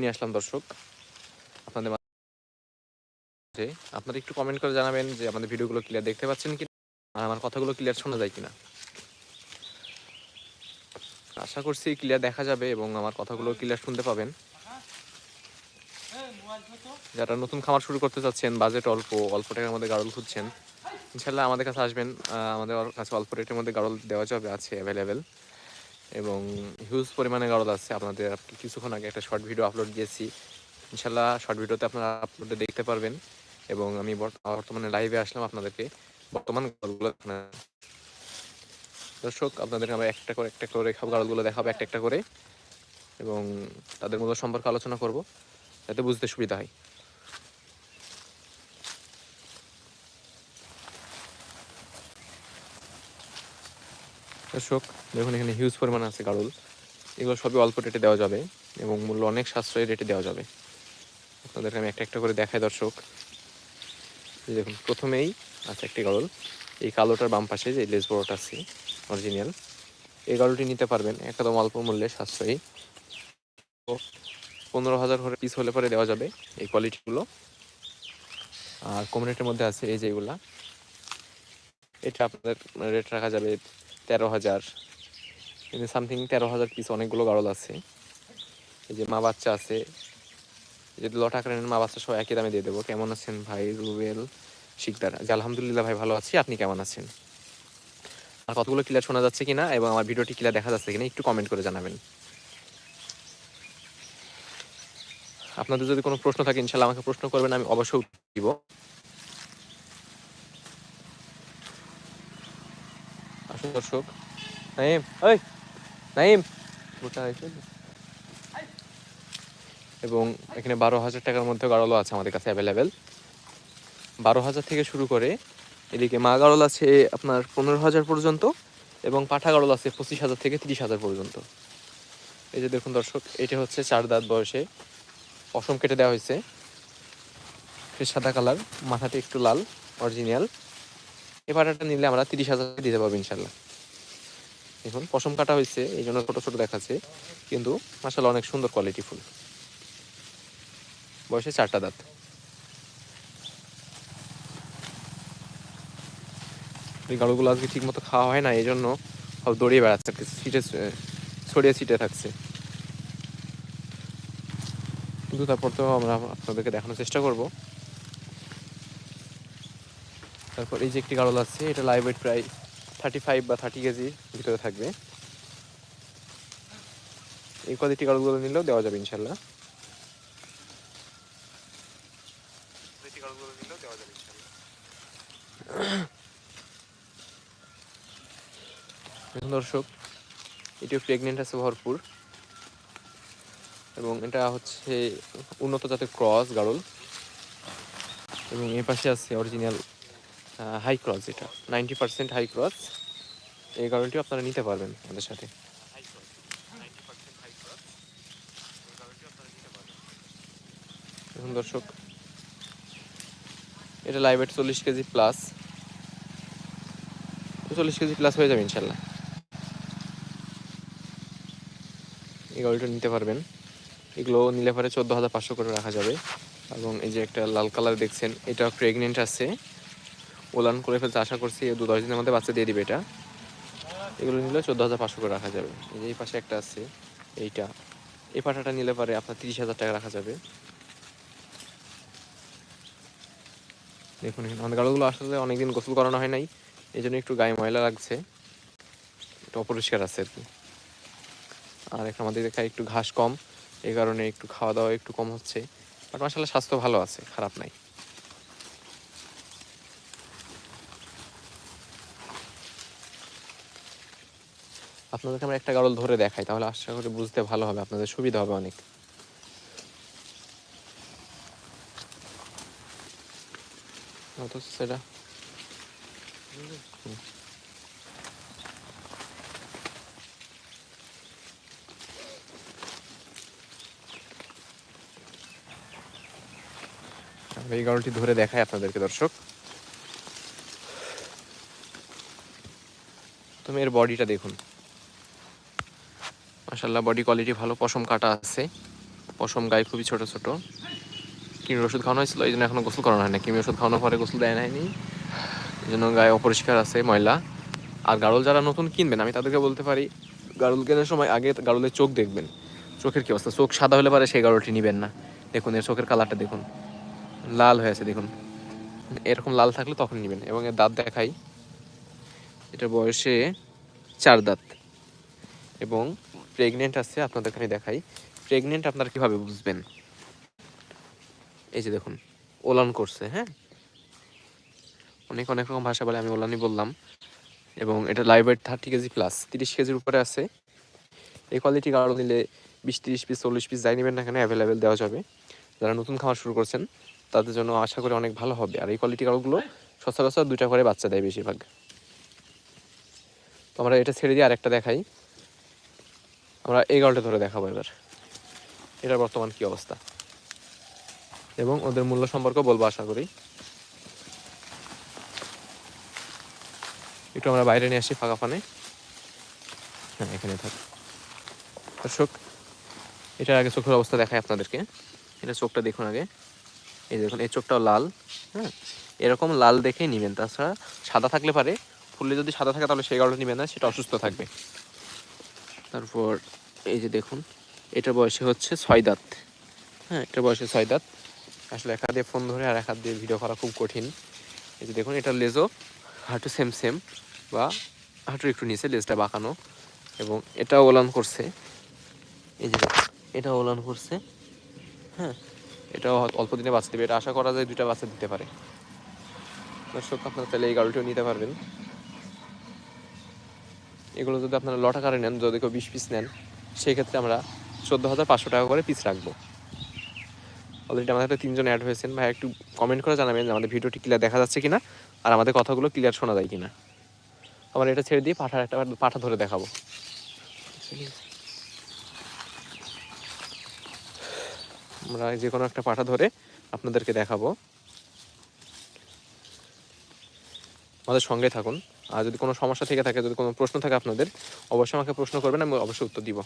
নিয়ে আসলাম, দর্শক। আপনাদের মাঝে। আপনারা একটু কমেন্ট করে জানাবেন যে আমাদের ভিডিওগুলো ক্লিয়ার দেখতে পাচ্ছেন কি আর আমার কথাগুলো ক্লিয়ার শোনা যায় কিনা। আশা করছি ক্লিয়ার দেখা যাবে এবং আমার কথাগুলো ক্লিয়ার শুনতে পাবেন। যারা নতুন খামার শুরু করতে চাচ্ছেন বাজেট অল্প অল্প টাকার মধ্যে গাড়ল খুঁজছেন ইনশাল্লাহ আমাদের কাছে আসবেন। আমাদের কাছে অল্প রেটের মধ্যে গাড়ল দেওয়া যাবে, আছে অ্যাভেলেবেল এবং হিউজ পরিমাণে গাড়ল আছে। আপনাদের কিছুক্ষণ আগে একটা শর্ট ভিডিও আপলোড দিয়েছি। ইনশাল্লাহ শর্ট ভিডিওতে আপনারা আপলোডে দেখতে পারবেন এবং আমি বর্তমানে লাইভে আসলাম আপনাদেরকে। বর্তমান গাড়লগুলো দর্শক আপনাদের আমরা একটা করে একটা করে খাবার গাড়লগুলো দেখাবো, একটা একটা করে। এবং তাদের মূল্য সম্পর্কে আলোচনা করব, যাতে বুঝতে সুবিধা হয়। দর্শক দেখুন এখানে হিউজ পরিমাণ আছে গাড়ল। এগুলো সবই অল্প রেটে দেওয়া যাবে এবং মূল্য অনেক সাশ্রয়ী রেটে দেওয়া যাবে। আপনাদেরকে আমি একটা একটা করে দেখাই, দর্শক। দেখুন, প্রথমেই আছে একটি গাড়ল। এই কালোটার বাম পাশে যে লেস বড়টা আছে অরিজিনাল এই গাড়লটি নিতে পারবেন একদম অল্প মূল্যে সাশ্রয়ী। পনেরো হাজার করে পিস হলে পরে দেওয়া যাবে এই কোয়ালিটিগুলো আর কম রেটের মধ্যে আছে এই যেগুলা এটা আপনাদের রেট রাখা যাবে তেরো হাজার। সামথিং তেরো হাজার পিস অনেকগুলো গাড়ল আছে। এই যে মা বাচ্চা আছে। যদি লট মা বাচ্চা সব একই দামে দিয়ে দেবো। কেমন আছেন ভাই রুবেল শিকদার? জি, আলহামদুলিল্লাহ ভাই ভালো আছি। আপনি কেমন আছেন? আর কতগুলো ক্লিয়ার শোনা যাচ্ছে কিনা এবং আমার ভিডিওটি ক্লিয়ার দেখা যাচ্ছে কিনা একটু কমেন্ট করে জানাবেন। আপনাদের যদি কোনো প্রশ্ন থাকে, ইনশাল্লাহ আমাকে প্রশ্ন করবেন, আমি অবশ্যই দিব। দর্শক। নাইম ওই নাইম, গোটা এবং এখানে বারো হাজার টাকার মধ্যে গাড়লও আছে আমাদের কাছে অ্যাভেলেবেল বারো হাজার থেকে শুরু করে এদিকে মা গাড়ল আছে আপনার পনেরো হাজার পর্যন্ত এবং পাঠা গাড়ল আছে পঁচিশ হাজার থেকে তিরিশ হাজার পর্যন্ত। এই যে দেখুন দর্শক, এটা হচ্ছে চার দাঁত বয়সে। অসম কেটে দেওয়া হয়েছে। সাদা কালার, মাথাটা একটু লাল অরিজিনাল এ পাটাটা নিলে আমরা তিরিশ হাজার দিতে পারব ইনশাল্লাহ। দেখুন, পশম কাটা হয়েছে, এই জন্য ছোটো ছোটো দেখাচ্ছে, কিন্তু মাসাল অনেক সুন্দর কোয়ালিটি ফুল। বয়সে চারটা দাঁত। এই গাড়ুগুলো আজকে ঠিক মতো খাওয়া হয় না, এই জন্য সব দৌড়িয়ে বেড়াচ্ছে সিটে ছড়িয়ে ছিটে থাকছে। কিন্তু তারপর তো আমরা আপনাদেরকে দেখানোর চেষ্টা করব। তারপর এই যে একটি গাড়ল আছে, এটা লাইভ প্রায় থার্টি ফাইভ বা থার্টি কেজি ভিতরে থাকবে। এই কোয়ালিটি গাড়লগুলো নিলেও দেওয়া যাবে ইনশাল্লাহ দর্শক এটিও প্রেগনেন্ট আছে ভরপুর। এবং এটা হচ্ছে উন্নত জাতের ক্রস গাড়ল এবং এর পাশে আছে অরিজিনাল হাই ক্রস যেটা নাইনটি পার্সেন্ট হাই ক্রস এই গাড়লটিও আপনারা নিতে পারবেন আমাদের সাথে। দর্শক, এটা লাইভ এট চল্লিশ কেজি প্লাস চল্লিশ কেজি প্লাস হয়ে যাবে ইনশাল্লাহ। এই গাড়িটা নিতে পারবেন। এগুলো নিলে পরে চোদ্দ হাজার পাঁচশো করে রাখা যাবে। এবং এই যে একটা লাল কালার দেখছেন, এটা প্রেগনেন্ট আছে। ওলান করে ফেলতে আশা করছি দু দশ দিনের মধ্যে বাচ্চা দিয়ে দিবে এটা। এগুলো নিলে চোদ্দ হাজার পাঁচশো করে রাখা যাবে। এই যে এই পাশে একটা আছে, এইটা। এই পাটাটা নিলে পারে আপনার তিরিশ হাজার টাকা রাখা যাবে। দেখুন এখানে আমাদের গাড়িগুলো আসলে অনেকদিন গোসল করানো হয় নাই এই জন্য একটু গায়ে ময়লা লাগছে। একটু অপরিষ্কার আছে আর কি। আর এখন আমাদের এখানে একটু ঘাস কম এই কারণে একটু খাওয়া দাওয়া একটু কম হচ্ছে। বাট মাসাল্লাহ স্বাস্থ্য ভালো আছে, খারাপ নাই। আপনাদেরকে আমরা একটা গাড়ল ধরে দেখাই, তাহলে আশা করি বুঝতে ভালো হবে, আপনাদের সুবিধা হবে অনেক। সেটা এই গাড়লটি ধরে দেখাই আপনাদেরকে, দর্শক। তুমি এর বডিটা দেখুন। মাসাল্লাহ বডি কোয়ালিটি ভালো, পশম কাটা আছে। পশম গায়ে খুবই ছোট ছোট। কৃমির ওষুধ খাওয়ানো হয়েছিল, এই জন্য এখনও গোসল করানো হয় না কৃমির ওষুধ খাওয়ানোর পরে গোসল দেয় নাইনি এই জন্য গায়ে অপরিষ্কার আছে ময়লা। আর গাড়ল যারা নতুন কিনবেন, আমি তাদেরকে বলতে পারি গাড়ল কেনার সময় আগে গাড়লের চোখ দেখবেন। চোখের কি অবস্থা? চোখ সাদা হলে পারে সেই গাড়লটি নেবেন না। দেখুন, এর চোখের কালারটা দেখুন। লাল হয়ে আছে, দেখুন। এরকম লাল থাকলে তখন নেবেন। এবং এর দাঁত দেখাই। এটা বয়সে চার দাঁত। এবং প্রেগনেন্ট আছে, আপনাদেরকে আমি দেখাই। প্রেগনেন্ট আপনারা কীভাবে বুঝবেন? এই যে দেখুন, ওলান করছে হ্যাঁ? অনেক অনেক রকম ভাষা বলে আমি ওলানই বললাম। এবং এটা live weight thirty KG plus তিরিশ কেজির উপরে আছে। এই কোয়ালিটি গাড়ো নিলে বিশ, তিরিশ পিস চল্লিশ পিস যাই নেবেন না কেন অ্যাভেলেবেল দেওয়া যাবে। যারা নতুন খাওয়া শুরু করছেন, তাদের জন্য আশা করি অনেক ভালো হবে। আর এই কোয়ালিটি গাড়োগুলো সচরাচর দুইটা করে বাচ্চা দেয় বেশিরভাগ। তো আমরা এটা ছেড়ে দিয়ে আরেকটা দেখাই। আমরা এই গাড়োটা ধরে দেখাবো এবার। এটার বর্তমান কি অবস্থা? এবং ওদের মূল্য সম্পর্কে বলব আশা করি। একটু আমরা বাইরে নিয়ে আসি ফাঁকা ফানে। হ্যাঁ এখানে থাক। দর্শক, এটার আগে চোখের অবস্থা দেখায় আপনাদেরকে। এটা চোখটা দেখুন আগে। এই দেখুন, এই চোখটাও লাল হ্যাঁ? এরকম লাল দেখেই নেবেন। তাছাড়া সাদা থাকলে পারে। ফুললে যদি সাদা থাকে, তাহলে সেই কারণে নেবেন না, সেটা অসুস্থ থাকবে। তারপর এই যে দেখুন এটা বয়সে হচ্ছে ছয় দাঁত। হ্যাঁ এটার বয়সে ছয় দাঁত। আসলে এক হাত দিয়ে ফোন ধরে আর এক হাত দিয়ে ভিডিও করা খুব কঠিন। এই যে দেখুন এটা লেজও হাঁটু সেম সেম বা হাঁটুর একটু নিচে, লেজটা বাঁকানো। এবং এটাও ওলান করছে। এই যে এটাও ওলান করছে। হ্যাঁ এটাও অল্প দিনে বাচ্চা দেবে এটা আশা করা যায় দুইটা বাচ্চা দিতে পারে। দর্শক, আপনারা তাহলে এই গাড়িটিও নিতে পারবেন। এগুলো যদি আপনারা লট আকারে নেন, যদি কেউ বিশ পিস নেন সেই ক্ষেত্রে আমরা চোদ্দ হাজার পাঁচশো টাকা করে পিস রাখব। অলরেডি আমাদের একটা তিনজন অ্যাড হয়েছেন। ভাই, একটু কমেন্ট করে জানাবেন যে আমাদের ভিডিওটি ক্লিয়ার দেখা যাচ্ছে কিনা আর আমাদের কথাগুলো ক্লিয়ার শোনা যায় কিনা। আমার এটা ছেড়ে দিয়ে পাঠার একটা পাঠা ধরে দেখাবো। আমরা যে কোনো একটা পাঠা ধরে আপনাদেরকে দেখাবো। আমাদের সঙ্গে থাকুন। আর যদি কোনো সমস্যা থেকে থাকে, যদি কোনো প্রশ্ন থাকে আপনাদের, অবশ্যই আমাকে প্রশ্ন করবেন, আমি অবশ্যই উত্তর দিব।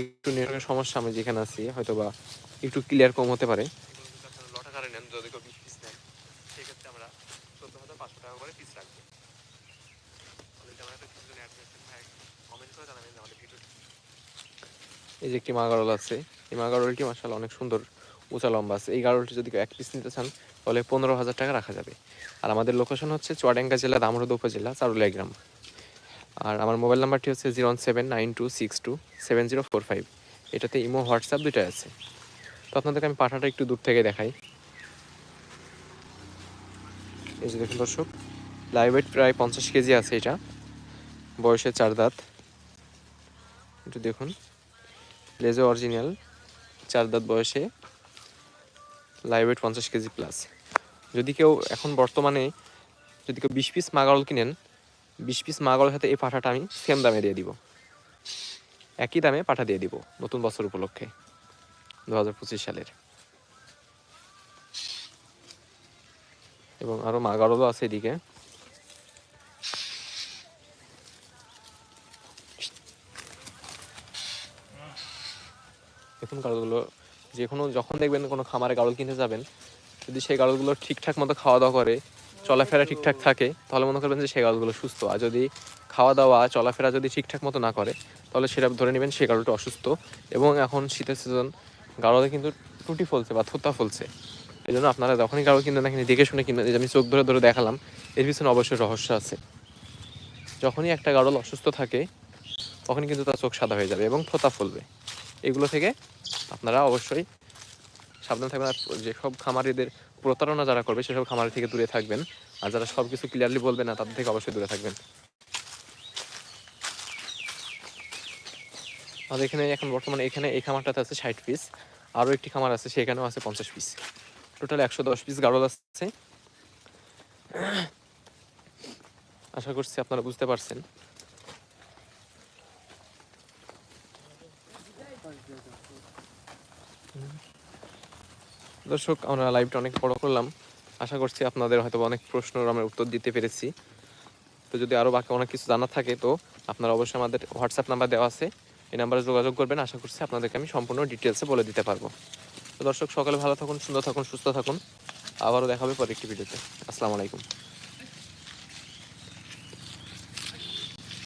একটু নেটওয়ার্কের সমস্যা আমি যেখানে আছি হয়তো বা একটু ক্লিয়ার কম হতে পারে। টাকা করে পিস রাখব। এই যে একটি মা গারল আছে, এই মা গারলটি মাসাল অনেক সুন্দর, উঁচা লম্বা আছে। এই গারলটি যদি এক পিস নিতে চান, তাহলে পনেরো হাজার টাকা রাখা যাবে। আর আমাদের লোকেশন হচ্ছে চুয়াডাঙ্গা জেলা, দামরদ উপজেলা, চারুলিয়া গ্রাম। আর আমার মোবাইল নাম্বারটি হচ্ছে zero one seven nine two six two seven zero four five এটাতে ইমো, হোয়াটসঅ্যাপ দুইটাই আছে। তো আপনাদেরকে আমি পাঠাটা একটু দূর থেকে দেখাই। এই যে দেখুন দর্শক লাইভ ওয়েট প্রায় পঞ্চাশ কেজি আছে এটা। বয়সে চার দাঁত। একটু দেখুন। লেজো অরিজিনাল চার দাঁত বয়সে লাইভ ওয়েট পঞ্চাশ কেজি প্লাস যদি কেউ এখন বর্তমানে, যদি কেউ বিশ পিস মাগারল কিনেন, বিশ পিস মাগারলের সাথে এই পাঠাটা আমি সেম দামে দিয়ে দিব। একই দামে পাঠা দিয়ে দিব, নতুন বছর উপলক্ষে দু হাজার পঁচিশ সালের। এবং আরও মাগারলও আছে এদিকে। দেখুন গাড়লগুলো যে কোনো যখন দেখবেন কোনো খামারে গাড়ল কিনতে যাবেন, যদি সেই গাড়লগুলো ঠিকঠাক মতো খাওয়া দাওয়া করে, চলাফেরা ঠিকঠাক থাকে, তাহলে মনে করবেন যে সেই গাড়লগুলো সুস্থ। আর যদি খাওয়া দাওয়া, চলাফেরা যদি ঠিকঠাক মতো না করে, তাহলে সেটা ধরে নেবেন সেই গাড়লটা অসুস্থ। এবং এখন শীতের সিজন গাড়লে কিন্তু টুটি ফলছে বা থুতা ফলছে। এই জন্য আপনারা যখনই গাড়ল কিনবেন না দেখে শুনে কিনবেন। আমি চোখ ধরে ধরে দেখালাম, এর পিছনে অবশ্যই রহস্য আছে। যখনই একটা গাড়ল অসুস্থ থাকে, তখনই কিন্তু তার চোখ সাদা হয়ে যাবে এবং থোতা ফলবে। এগুলো থেকে আপনারা অবশ্যই সাবধান থাকবেন। আর যেসব খামারিদের প্রতারণা যারা করবে, সেসব খামারি থেকে দূরে থাকবেন। আর যারা সব কিছু ক্লিয়ারলি বলবে না, তাদের থেকে অবশ্যই দূরে থাকবেন। আমাদের এখানে এখন বর্তমানে এখানে এই খামারটাতে আছে ষাট পিস আরও একটি খামার আছে, সেখানেও আছে পঞ্চাশ পিস টোটাল একশো দশ পিস গাড়ল আছে। আশা করছি আপনারা বুঝতে পারছেন। দর্শক, আমরা লাইভটা অনেক বড় করলাম। আশা করছি আপনাদের হয়তো অনেক প্রশ্ন আমরা উত্তর দিতে পেরেছি। তো যদি আরও বাকি অনেক কিছু জানা থাকে, তো আপনারা অবশ্যই আমাদের হোয়াটসঅ্যাপ নাম্বার দেওয়া আছে। এই নাম্বারে যোগাযোগ করবেন। আশা করছি আপনাদেরকে আমি সম্পূর্ণ ডিটেলসে বলে দিতে পারব। তো দর্শক, সকালে ভালো থাকুন, সুন্দর থাকুন, সুস্থ থাকুন। আবারও দেখাবে পরে একটি ভিডিওতে আসসালামু আলাইকুম।